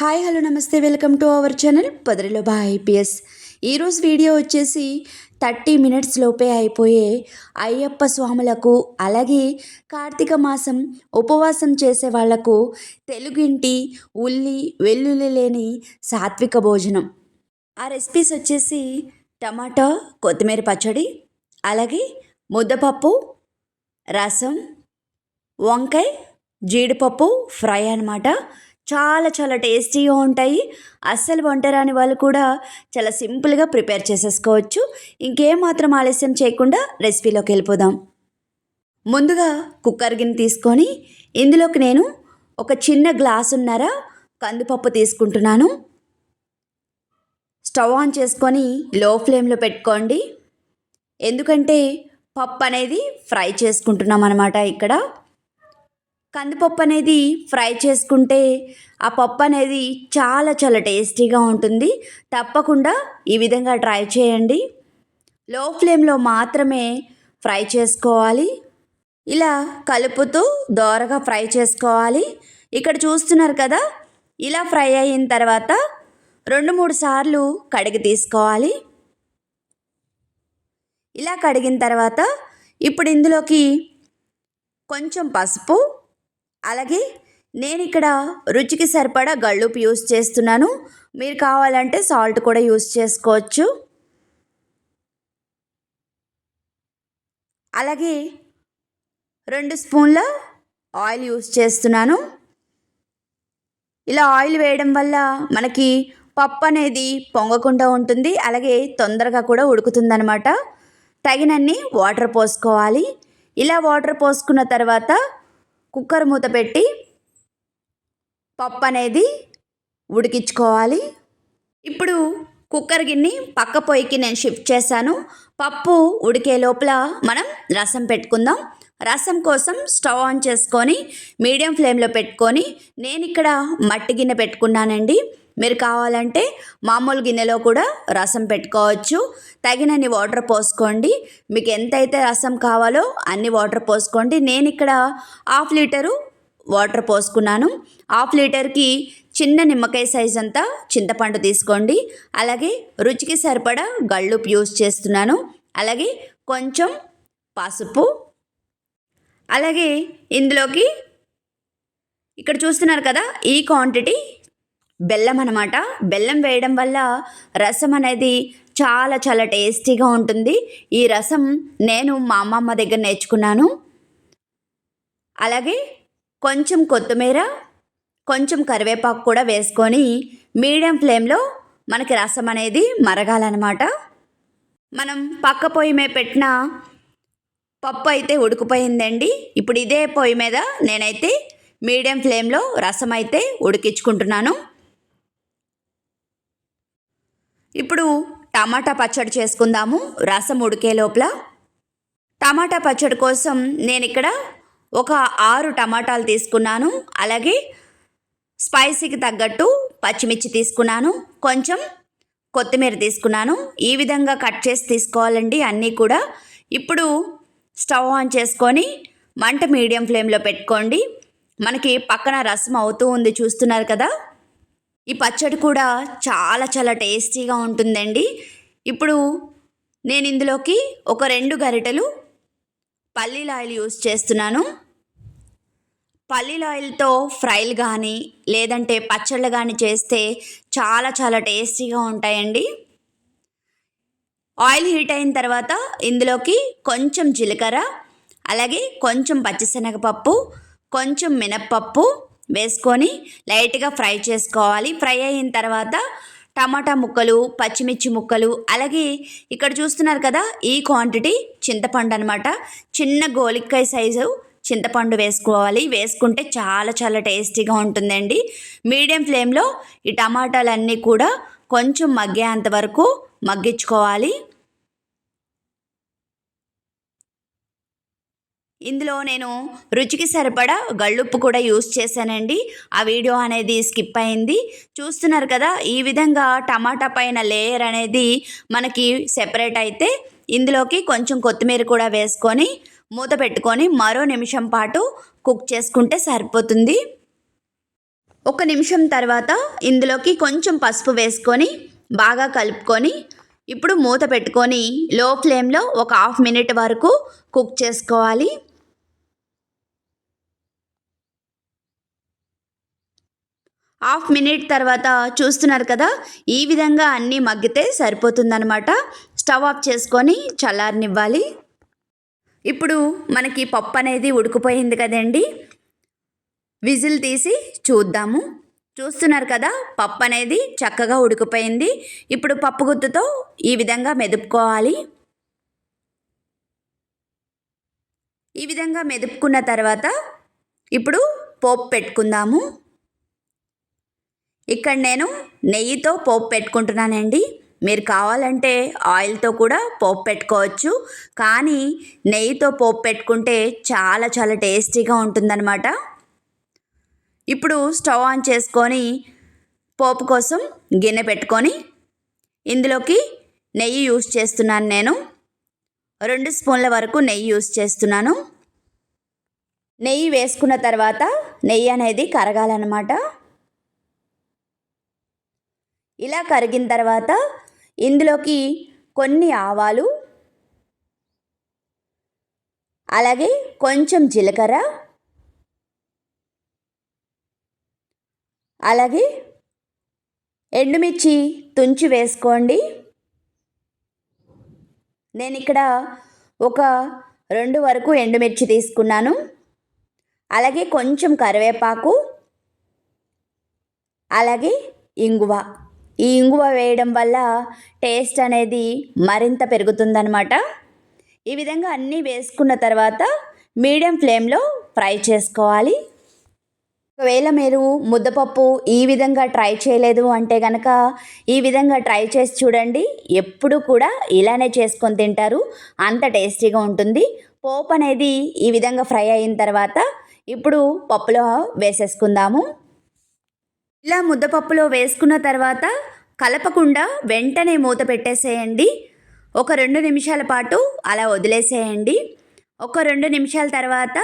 Hi hello నమస్తే welcome to our channel పదరిలో బా ఐపీఎస్. ఈరోజు వీడియో వచ్చేసి థర్టీ మినిట్స్ లోపే అయిపోయే అయ్యప్ప స్వాములకు అలాగే కార్తీక మాసం ఉపవాసం చేసే వాళ్ళకు తెలుగింటి ఉల్లి వెల్లుల్లి లేని సాత్విక భోజనం. ఆ రెసిపీస్ వచ్చేసి టమాటా కొత్తిమీర పచ్చడి అలాగే ముద్దపప్పు రసం వంకాయ జీడిపప్పు ఫ్రై అన్నమాట. చాలా చాలా టేస్టీగా ఉంటాయి. అస్సలు వంట రాని వాళ్ళు కూడా చాలా సింపుల్గా ప్రిపేర్ చేసేసుకోవచ్చు. ఇంకేం మాత్రం ఆలస్యం చేయకుండా రెసిపీలోకి వెళ్ళిపోదాం. ముందుగా కుక్కర్ గిన్నె తీసుకొని ఇందులోకి నేను ఒక చిన్న గ్లాసున్నర కందిపప్పు తీసుకుంటున్నాను. స్టవ్ ఆన్ చేసుకొని లో ఫ్లేమ్లో పెట్టుకోండి. ఎందుకంటే పప్పు అనేది ఫ్రై చేసుకుంటున్నాం అనమాట ఇక్కడ. కందిపప్పు అనేది ఫ్రై చేసుకుంటే ఆ పప్పు అనేది చాలా చాలా టేస్టీగా ఉంటుంది. తప్పకుండా ఈ విధంగా ట్రై చేయండి. లో ఫ్లేమ్లో మాత్రమే ఫ్రై చేసుకోవాలి. ఇలా కలుపుతూ దోరగా ఫ్రై చేసుకోవాలి. ఇక్కడ చూస్తున్నారు కదా ఇలా ఫ్రై అయిన తర్వాత రెండు మూడు సార్లు కడిగి తీసుకోవాలి. ఇలా కడిగిన తర్వాత ఇప్పుడు ఇందులోకి కొంచెం పసుపు అలాగే నేను ఇక్కడ రుచికి సరిపడా గళ్ళుపు యూస్ చేస్తున్నాను. మీరు కావాలంటే సాల్ట్ కూడా యూస్ చేసుకోవచ్చు. అలాగే రెండు స్పూన్ల ఆయిల్ యూస్ చేస్తున్నాను. ఇలా ఆయిల్ వేయడం వల్ల మనకి పప్పు అనేది పొంగకుండా ఉంటుంది. అలాగే తొందరగా కూడా ఉడుకుతుందనమాట తగినన్ని వాటర్ పోసుకోవాలి. ఇలా వాటర్ పోసుకున్న తర్వాత కుక్కర్ మూత పెట్టి పప్పు అనేది ఉడికించుకోవాలి. ఇప్పుడు కుక్కర్ గిన్నె పక్క పొయ్యికి నేను షిఫ్ట్ చేశాను. పప్పు ఉడికే లోపల మనం రసం పెట్టుకుందాం. రసం కోసం స్టవ్ ఆన్ చేసుకొని మీడియం ఫ్లేమ్లో పెట్టుకొని నేను ఇక్కడ మట్టి గిన్నె పెట్టుకున్నానండి. మీరు కావాలంటే మామూలు గిన్నెలో కూడా రసం పెట్టుకోవచ్చు. తగినన్ని వాటర్ పోసుకోండి. మీకు ఎంతైతే రసం కావాలో అన్ని వాటర్ పోసుకోండి. నేను ఇక్కడ హాఫ్ లీటరు వాటర్ పోసుకున్నాను. హాఫ్ లీటర్కి చిన్న నిమ్మకాయ సైజ్ అంతా చింతపండు తీసుకోండి. అలాగే రుచికి సరిపడా గళ్ళుపు యూస్ చేస్తున్నాను. అలాగే కొంచెం పసుపు. అలాగే ఇందులోకి ఇక్కడ చూస్తున్నారు కదా ఈ క్వాంటిటీ బెల్లం అనమాట బెల్లం వేయడం వల్ల రసం అనేది చాలా చాలా టేస్టీగా ఉంటుంది. ఈ రసం నేను మా అమ్మమ్మ దగ్గర నేర్చుకున్నాను. అలాగే కొంచెం కొత్తిమీర కొంచెం కరివేపాకు కూడా వేసుకొని మీడియం ఫ్లేమ్లో మనకి రసం అనేది మరగాలన్నమాట. మనం పక్క పొయ్యి మీద పెట్టిన పప్పు అయితే ఉడికిపోయిందండి. ఇప్పుడు ఇదే పొయ్యి మీద నేనైతే మీడియం ఫ్లేమ్లో రసం అయితే ఉడికించుకుంటున్నాను. ఇప్పుడు టమాటా పచ్చడి చేసుకుందాము. రసం ఉడికే లోపల టమాటా పచ్చడి కోసం నేను ఇక్కడ ఒక ఆరు టమాటాలు తీసుకున్నాను. అలాగే స్పైసీకి తగ్గట్టు పచ్చిమిర్చి తీసుకున్నాను. కొంచెం కొత్తిమీర తీసుకున్నాను. ఈ విధంగా కట్ చేసి తీసుకోవాలండి అన్నీ కూడా. ఇప్పుడు స్టవ్ ఆన్ చేసుకొని మంట మీడియం ఫ్లేమ్లో పెట్టుకోండి. మనకి పక్కన రసం అవుతూ ఉంది చూస్తున్నారు కదా? ఈ పచ్చడి కూడా చాలా చాలా టేస్టీగా ఉంటుందండి. ఇప్పుడు నేను ఇందులోకి ఒక రెండు గరిటెలు పల్లీల ఆయిల్ యూస్ చేస్తున్నాను. పల్లీల ఆయిల్తో ఫ్రైలు కానీ లేదంటే పచ్చళ్ళు కానీ చేస్తే చాలా చాలా టేస్టీగా ఉంటాయండి. ఆయిల్ హీట్ అయిన తర్వాత ఇందులోకి కొంచెం జీలకర్ర అలాగే కొంచెం పచ్చిశనగపప్పు కొంచెం మినప్పప్పు వేసుకొని లైట్గా ఫ్రై చేసుకోవాలి. ఫ్రై అయిన తర్వాత టమాటా ముక్కలు పచ్చిమిర్చి ముక్కలు అలాగే ఇక్కడ చూస్తున్నారు కదా ఈ క్వాంటిటీ చింతపండు అనమాట చిన్న గోలిక్కాయ సైజు చింతపండు వేసుకోవాలి. వేసుకుంటే చాలా చాలా టేస్టీగా ఉంటుందండి. మీడియం ఫ్లేమ్లో ఈ టమాటాలన్నీ కూడా కొంచెం మగ్గేంత వరకు మగ్గించుకోవాలి. ఇందులో నేను రుచికి సరిపడా గళ్ళుప్పు కూడా యూస్ చేశానండి. ఆ వీడియో అనేది స్కిప్ అయింది. చూస్తున్నారు కదా ఈ విధంగా టమాటా పైన లేయర్ అనేది మనకి సెపరేట్ అయితే ఇందులోకి కొంచెం కొత్తిమీర కూడా వేసుకొని మూత పెట్టుకొని మరో నిమిషం పాటు కుక్ చేసుకుంటే సరిపోతుంది. ఒక నిమిషం తర్వాత ఇందులోకి కొంచెం పసుపు వేసుకొని బాగా కలుపుకొని ఇప్పుడు మూత పెట్టుకొని లో ఫ్లేమ్లో ఒక హాఫ్ మినిట్ వరకు కుక్ చేసుకోవాలి. హాఫ్ మినిట్ తర్వాత చూస్తున్నారు కదా ఈ విధంగా అన్నీ మగ్గితే సరిపోతుందనమాట స్టవ్ ఆఫ్ చేసుకొని చల్లారనివ్వాలి. ఇప్పుడు మనకి పప్పు అనేది ఉడికిపోయింది కదండి. విజిల్ తీసి చూద్దాము. చూస్తున్నారు కదా పప్పు అనేది చక్కగా ఉడికిపోయింది. ఇప్పుడు పప్పు గుత్తుతో ఈ విధంగా మెదుపుకోవాలి. ఈ విధంగా మెదుపుకున్న తర్వాత ఇప్పుడు పోపు పెట్టుకుందాము. ఇక్కడ నేను నెయ్యితో పోపు పెట్టుకుంటున్నానండి. మీరు కావాలంటే ఆయిల్తో కూడా పోపు పెట్టుకోవచ్చు. కానీ నెయ్యితో పోపు పెట్టుకుంటే చాలా చాలా టేస్టీగా ఉంటుందన్నమాట. ఇప్పుడు స్టవ్ ఆన్ చేసుకొని పోపు కోసం గిన్నె పెట్టుకొని ఇందులోకి నెయ్యి యూస్ చేస్తున్నాను నేను. రెండు స్పూన్ల వరకు నెయ్యి యూస్ చేస్తున్నాను. నెయ్యి వేసుకున్న తర్వాత నెయ్యి అనేది కరగాలన్నమాట. ఇలా కరిగిన తర్వాత ఇందులోకి కొన్ని ఆవాలు అలాగే కొంచెం జీలకర్ర అలాగే ఎండుమిర్చి తుంచి వేసుకోండి. నేను ఇక్కడ ఒక రెండు వరకు ఎండుమిర్చి తీసుకున్నాను. అలాగే కొంచెం కరివేపాకు అలాగే ఇంగువ. ఈ ఇంగువ వేయడం వల్ల టేస్ట్ అనేది మరింత పెరుగుతుందనమాట ఈ విధంగా అన్నీ వేసుకున్న తర్వాత మీడియం ఫ్లేమ్లో ఫ్రై చేసుకోవాలి. ఒకవేళ మీరు ముద్దపప్పు ఈ విధంగా ట్రై చేయలేదు అంటే కనుక ఈ విధంగా ట్రై చేసి చూడండి. ఎప్పుడు కూడా ఇలానే చేసుకొని తింటారు. అంత టేస్టీగా ఉంటుంది. పోపు అనేది ఈ విధంగా ఫ్రై అయిన తర్వాత ఇప్పుడు పప్పులో వేసేసుకుందాము. ఇలా ముద్దపప్పులో వేసుకున్న తర్వాత కలపకుండా వెంటనే మూత పెట్టేసేయండి. ఒక రెండు నిమిషాల పాటు అలా వదిలేసేయండి. ఒక రెండు నిమిషాల తర్వాత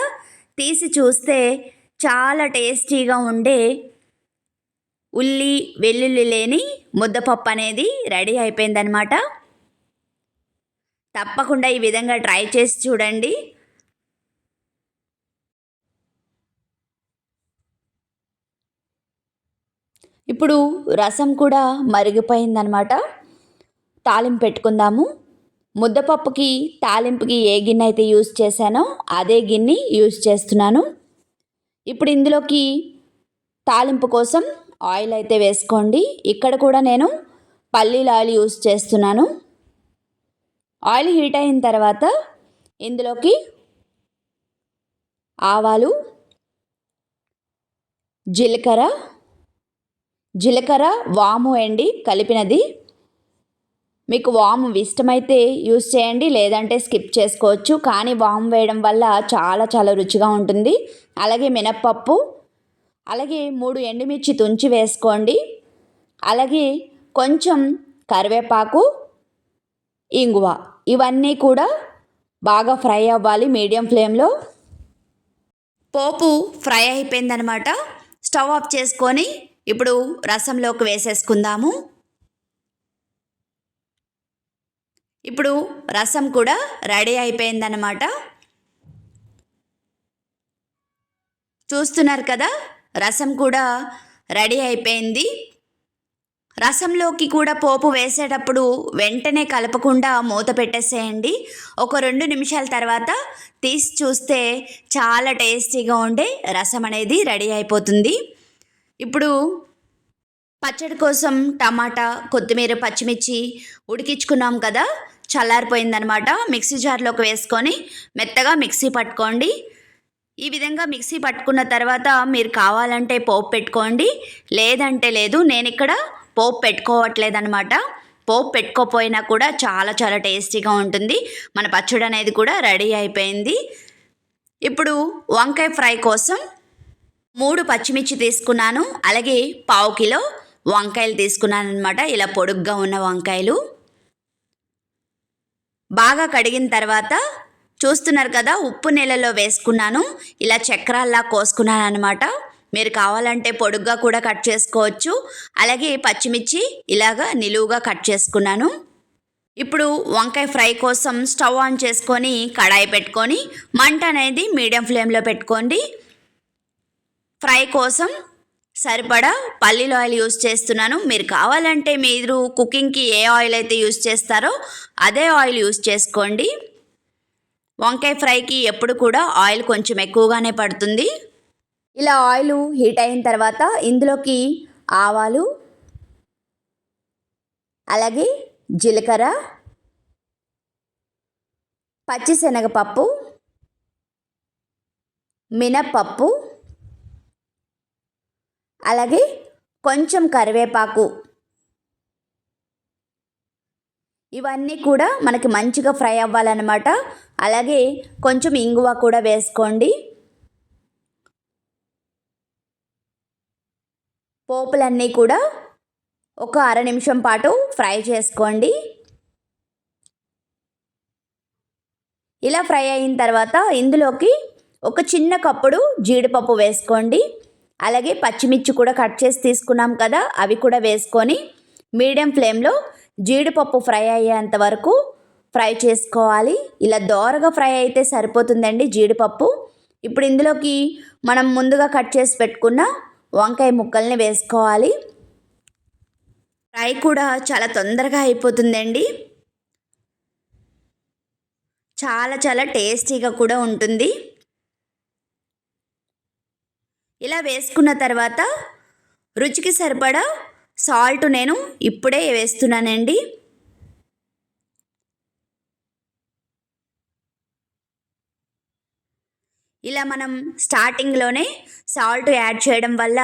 తీసి చూస్తే చాలా టేస్టీగా ఉండే ఉల్లి వెల్లుల్లి లేని ముద్దపప్పు అనేది రెడీ అయిపోయిందనమాట తప్పకుండా ఈ విధంగా ట్రై చేసి చూడండి. ఇప్పుడు రసం కూడా మరిగిపోయిందనమాట తాలింపు పెట్టుకుందాము. ముద్దపప్పుకి తాలింపుకి ఏ గిన్నె అయితే యూస్ చేశానో అదే గిన్నె యూస్ చేస్తున్నాను. ఇప్పుడు ఇందులోకి తాలింపు కోసం ఆయిల్ అయితే వేసుకోండి. ఇక్కడ కూడా నేను పల్లీల ఆయిల్ యూస్ చేస్తున్నాను. ఆయిల్ హీట్ అయిన తర్వాత ఇందులోకి ఆవాలు జీలకర్ర జీలకర్ర వాము అండి కలిపినది. మీకు వాము ఇష్టమైతే యూస్ చేయండి లేదంటే స్కిప్ చేసుకోవచ్చు. కానీ వాము వేయడం వల్ల చాలా చాలా రుచిగా ఉంటుంది. అలాగే మినప్పప్పు అలాగే మూడు ఎండుమిర్చి తుంచి వేసుకోండి. అలాగే కొంచెం కరివేపాకు ఇంగువ ఇవన్నీ కూడా బాగా ఫ్రై అవ్వాలి మీడియం ఫ్లేమ్లో. పోపు ఫ్రై అయిపోయిందనమాట. స్టవ్ ఆఫ్ చేసుకొని ఇప్పుడు రసంలోకి వేసేసుకుందాము. ఇప్పుడు రసం కూడా రెడీ అయిపోయిందన్నమాట. చూస్తున్నారు కదా రసం కూడా రెడీ అయిపోయింది. రసంలోకి కూడా పోపు వేసేటప్పుడు వెంటనే కలపకుండా మూత పెట్టేసేయండి. ఒక రెండు నిమిషాల తర్వాత తీసి చూస్తే చాలా టేస్టీగా ఉండే రసం అనేది రెడీ అయిపోతుంది. ఇప్పుడు పచ్చడి కోసం టమాటా కొత్తిమీర పచ్చిమిర్చి ఉడికించుకున్నాం కదా చల్లారిపోయిందనమాట మిక్సీ జార్లోకి వేసుకొని మెత్తగా మిక్సీ పట్టుకోండి. ఈ విధంగా మిక్సీ పట్టుకున్న తర్వాత మీరు కావాలంటే పోపు పెట్టుకోండి. లేదంటే లేదు నేను ఇక్కడ పోపు పెట్టుకోవట్లేదనమాట పోపు పెట్టుకోపోయినా కూడా చాలా చాలా టేస్టీగా ఉంటుంది. మన పచ్చడి అనేది కూడా రెడీ అయిపోయింది. ఇప్పుడు వంకాయ ఫ్రై కోసం మూడు పచ్చిమిర్చి తీసుకున్నాను అలాగే పావు కిలో వంకాయలు తీసుకున్నాను అనమాట ఇలా పొడుగ్గా ఉన్న వంకాయలు. బాగా కడిగిన తర్వాత చూస్తున్నారు కదా ఉప్పు నీళ్ళలో వేసుకున్నాను ఇలా చక్రాల్లా కోసుకున్నాను అనమాట మీరు కావాలంటే పొడుగ్గా కూడా కట్ చేసుకోవచ్చు అలాగే పచ్చిమిర్చి ఇలాగా నిలువుగా కట్ చేసుకున్నాను. ఇప్పుడు వంకాయ ఫ్రై కోసం స్టవ్ ఆన్ చేసుకొని కడాయి పెట్టుకొని మంట అనేది మీడియం ఫ్లేమ్లో పెట్టుకోండి. ఫ్రై కోసం సరిపడా పల్లీల ఆయిల్ యూస్ చేస్తున్నాను. మీరు కావాలంటే మీరు కుకింగ్కి ఏ ఆయిల్ అయితే యూస్ చేస్తారో అదే ఆయిల్ యూస్ చేసుకోండి. వంకాయ ఫ్రైకి ఎప్పుడు కూడా ఆయిల్ కొంచెం ఎక్కువగానే పడుతుంది. ఇలా ఆయిల్ హీట్ అయిన తర్వాత ఇందులోకి ఆవాలు అలాగే జీలకర్ర పచ్చిశనగపప్పు మినప్పప్పు అలాగే కొంచెం కరివేపాకు. ఇవన్నీ కూడా మనకి మంచిగా ఫ్రై అవ్వాలన్నమాట. అలాగే కొంచెం ఇంగువ కూడా వేసుకోండి. పోపులన్నీ కూడా ఒక అర నిమిషం పాటు ఫ్రై చేసుకోండి. ఇలా ఫ్రై అయిన తర్వాత ఇందులోకి ఒక చిన్న కప్పుడు జీడిపప్పు వేసుకోండి. అలాగే పచ్చిమిర్చి కూడా కట్ చేసి తీసుకున్నాం కదా అవి కూడా వేసుకొని మీడియం ఫ్లేమ్లో జీడిపప్పు ఫ్రై అయ్యేంత వరకు ఫ్రై చేసుకోవాలి. ఇలా దోరగా ఫ్రై అయితే సరిపోతుందండి జీడిపప్పు. ఇప్పుడు ఇందులోకి మనం ముందుగా కట్ చేసి పెట్టుకున్న వంకాయ ముక్కల్ని వేసుకోవాలి. ఫ్రై కూడా చాలా తొందరగా అయిపోతుందండి. చాలా చాలా టేస్టీగా కూడా ఉంటుంది. ఇలా వేసుకున్న తర్వాత రుచికి సరిపడా సాల్ట్ నేను ఇప్పుడే వేస్తున్నానండి. ఇలా మనం స్టార్టింగ్లోనే సాల్ట్ యాడ్ చేయడం వల్ల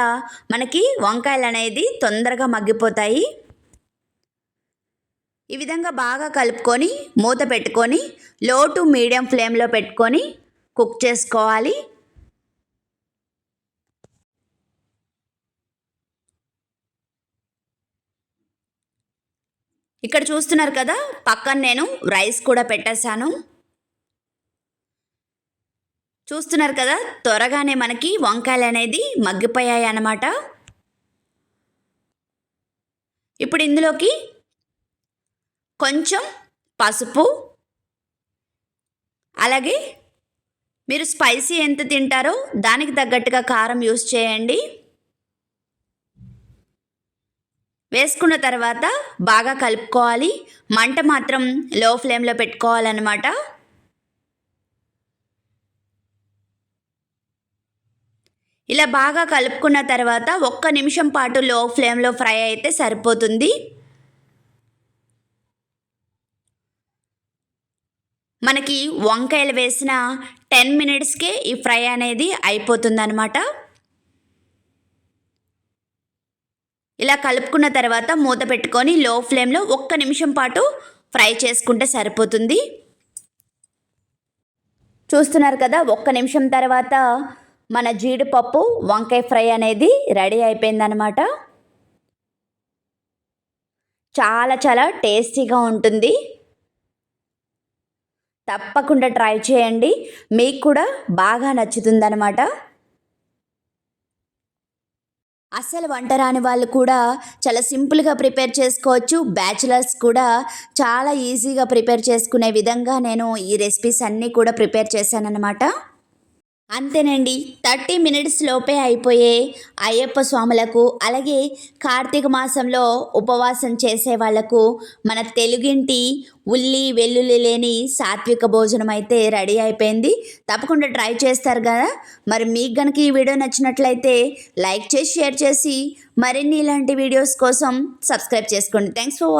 మనకి వంకాయలు అనేది తొందరగా మగ్గిపోతాయి. ఈ విధంగా బాగా కలుపుకొని మూత పెట్టుకొని లో టు మీడియం ఫ్లేమ్లో పెట్టుకొని కుక్ చేసుకోవాలి. ఇక్కడ చూస్తున్నారు కదా పక్కన నేను రైస్ కూడా పెట్టేశాను. చూస్తున్నారు కదా త్వరగానే మనకి వంకాయలు అనేది మగ్గిపోయాయి అన్నమాట. ఇప్పుడు ఇందులోకి కొంచెం పసుపు అలాగే మీరు స్పైసీ ఎంత తింటారో దానికి తగ్గట్టుగా కారం యూస్ చేయండి. వేసుకున్న తర్వాత బాగా కలుపుకోవాలి. మంట మాత్రం లో ఫ్లేమ్లో పెట్టుకోవాలన్నమాట. ఇలా బాగా కలుపుకున్న తర్వాత ఒక్క నిమిషం పాటు లో ఫ్లేమ్లో ఫ్రై అయితే సరిపోతుంది. మనకి వంకాయలు వేసిన టెన్ మినిట్స్కే ఈ ఫ్రై అనేది అయిపోతుందన్నమాట. ఇలా కలుపుకున్న తర్వాత మూత పెట్టుకొని లో ఫ్లేమ్లో ఒక్క నిమిషం పాటు ఫ్రై చేసుకుంటే సరిపోతుంది. చూస్తున్నారు కదా ఒక్క నిమిషం తర్వాత మన జీడిపప్పు వంకాయ ఫ్రై అనేది రెడీ అయిపోయిందనమాట చాలా చాలా టేస్టీగా ఉంటుంది. తప్పకుండా ట్రై చేయండి. మీకు కూడా బాగా నచ్చుతుందనమాట అసలు వంట రాని వాళ్ళు కూడా చాలా సింపుల్గా ప్రిపేర్ చేసుకోవచ్చు. బ్యాచిలర్స్ కూడా చాలా ఈజీగా ప్రిపేర్ చేసుకునే విధంగా నేను ఈ రెసిపీస్ అన్నీ కూడా ప్రిపేర్ చేశానన్నమాట. అంతేనండి. థర్టీ మినిట్స్ లోపే అయిపోయే అయ్యప్ప స్వాములకు అలాగే కార్తీక మాసంలో ఉపవాసం చేసే వాళ్ళకు మన తెలుగింటి ఉల్లి వెల్లుల్లి లేని సాత్విక భోజనం అయితే రెడీ అయిపోయింది. తప్పకుండా ట్రై చేస్తారు కదా. మరి మీకు కనుక ఈ వీడియో నచ్చినట్లయితే లైక్ చేసి షేర్ చేసి మరిన్ని ఇలాంటి వీడియోస్ కోసం సబ్స్క్రైబ్ చేసుకోండి. Thanks for